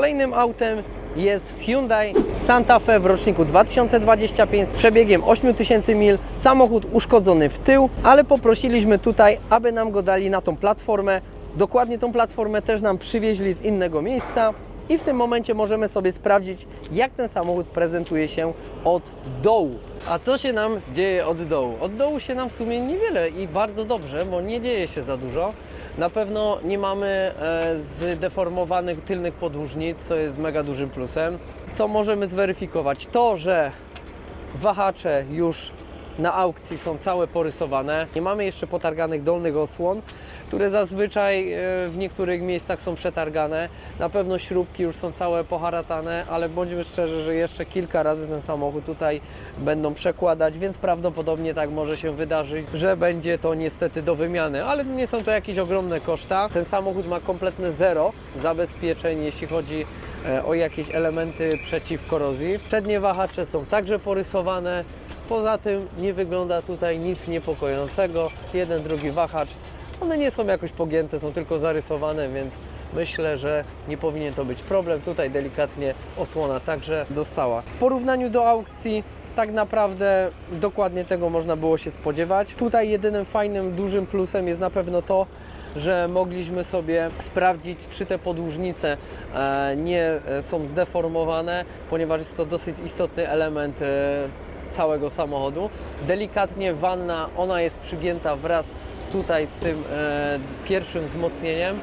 Kolejnym autem jest Hyundai Santa Fe w roczniku 2025 z przebiegiem 8000 mil. Samochód uszkodzony w tył, ale poprosiliśmy tutaj, aby nam go dali na tą platformę. Dokładnie tą platformę też nam przywieźli z innego miejsca. I w tym momencie możemy sobie sprawdzić, jak ten samochód prezentuje się od dołu. A co się nam dzieje od dołu? Od dołu się nam w sumie niewiele i bardzo dobrze, bo nie dzieje się za dużo. Na pewno nie mamy e, zdeformowanych tylnych podłużnic, co jest mega dużym plusem. Co możemy zweryfikować? To, że wahacze już na aukcji są całe porysowane. Nie mamy jeszcze potarganych dolnych osłon, które zazwyczaj e, w niektórych miejscach są przetargane. Na pewno śrubki już są całe poharatane, ale bądźmy szczerzy, że jeszcze kilka razy ten samochód tutaj będą przekładać, więc prawdopodobnie tak może się wydarzyć, że będzie to niestety do wymiany, ale nie są to jakieś ogromne koszta. Ten samochód ma kompletne zero zabezpieczeń, jeśli chodzi e, o jakieś elementy przeciw korozji. Przednie wahacze są także porysowane. Poza tym nie wygląda tutaj nic niepokojącego. Jeden, drugi wahacz. One nie są jakoś pogięte, są tylko zarysowane, więc myślę, że nie powinien to być problem. Tutaj delikatnie osłona także dostała. W porównaniu do aukcji tak naprawdę dokładnie tego można było się spodziewać. Tutaj jedynym fajnym, dużym plusem jest na pewno to, że mogliśmy sobie sprawdzić, czy te podłużnice e, nie e, są zdeformowane, ponieważ jest to dosyć istotny element e, całego samochodu. Delikatnie wanna, ona jest przygięta wraz tutaj z tym e, pierwszym wzmocnieniem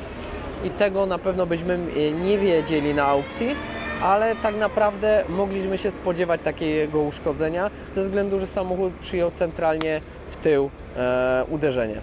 i tego na pewno byśmy e, nie wiedzieli na aukcji, ale tak naprawdę mogliśmy się spodziewać takiego uszkodzenia ze względu, że samochód przyjął centralnie w tył e, uderzenie.